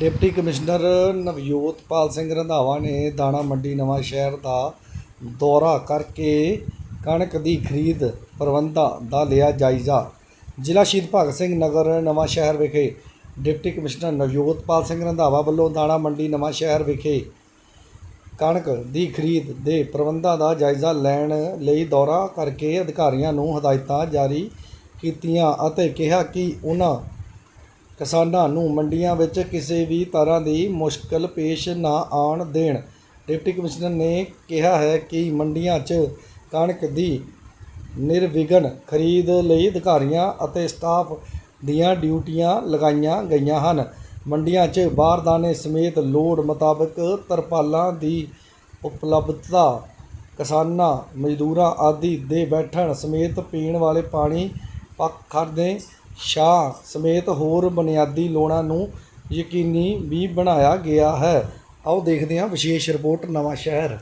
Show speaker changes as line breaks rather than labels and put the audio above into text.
Deputy commissioner Navjotpal Singh Randhawa ਨੇ ਦਾਣਾ ਮੰਡੀ ਨਵਾਂ ਸ਼ਹਿਰ ਦਾ ਦੌਰਾ ਕਰਕੇ ਕਣਕ ਦੀ ਖਰੀਦ ਪ੍ਰਬੰਧਾਂ ਦਾ ਲਿਆ ਜਾਇਜ਼ਾ। ਜ਼ਿਲ੍ਹਾ ਸ਼ਹੀਦ ਭਗਤ ਸਿੰਘ ਨਗਰ ਨਵਾਂ ਸ਼ਹਿਰ ਵਿਖੇ ਡਿਪਟੀ ਕਮਿਸ਼ਨਰ ਨਵਜੋਤਪਾਲ ਸਿੰਘ ਰੰਧਾਵਾ ਵੱਲੋਂ ਦਾਣਾ ਮੰਡੀ ਨਵਾਂ ਸ਼ਹਿਰ ਵਿਖੇ ਕਣਕ ਦੀ ਖਰੀਦ ਦੇ ਪ੍ਰਬੰਧਾਂ ਦਾ ਜਾਇਜ਼ਾ ਲੈਣ ਲਈ ਦੌਰਾ ਕਰਕੇ ਅਧਿਕਾਰੀਆਂ ਨੂੰ ਹਦਾਇਤਾਂ ਜਾਰੀ ਕੀਤੀਆਂ ਅਤੇ ਕਿਹਾ ਕਿ ਉਹਨਾਂ ਕਿਸਾਨਾਂ ਨੂੰ ਮੰਡੀਆਂ ਵਿੱਚ ਕਿਸੇ ਵੀ ਤਰ੍ਹਾਂ ਦੀ ਮੁਸ਼ਕਲ ਪੇਸ਼ ਨਾ ਆਉਣ ਦੇਣ। ਡਿਪਟੀ ਕਮਿਸ਼ਨਰ ਨੇ ਕਿਹਾ ਹੈ ਕਿ ਮੰਡੀਆਂ 'ਚ ਕਣਕ ਦੀ ਨਿਰਵਿਘਨ ਖਰੀਦ ਲਈ ਅਧਿਕਾਰੀਆਂ ਅਤੇ ਸਟਾਫ ਦੀਆਂ ਡਿਊਟੀਆਂ ਲਗਾਈਆਂ ਗਈਆਂ ਹਨ। ਮੰਡੀਆਂ 'ਚ ਬਾਰਦਾਨੇ ਸਮੇਤ ਲੋੜ ਮੁਤਾਬਕ ਤਰਪਾਲਾਂ ਦੀ ਉਪਲਬਧਤਾ, ਕਿਸਾਨਾਂ, ਮਜ਼ਦੂਰਾਂ ਆਦਿ ਦੇ ਬੈਠਣ ਸਮੇਤ ਪੀਣ ਵਾਲੇ ਪਾਣੀ ਪੱਖਰ ਦੇ ਸ਼ਾਹ ਸਮੇਤ ਹੋਰ ਬੁਨਿਆਦੀ ਲੋੜਾਂ ਨੂੰ ਯਕੀਨੀ ਵੀ ਬਣਾਇਆ ਗਿਆ ਹੈ। ਆਓ ਦੇਖਦੇ ਹਾਂ ਵਿਸ਼ੇਸ਼ ਰਿਪੋਰਟ ਨਵਾਂ ਸ਼ਹਿਰ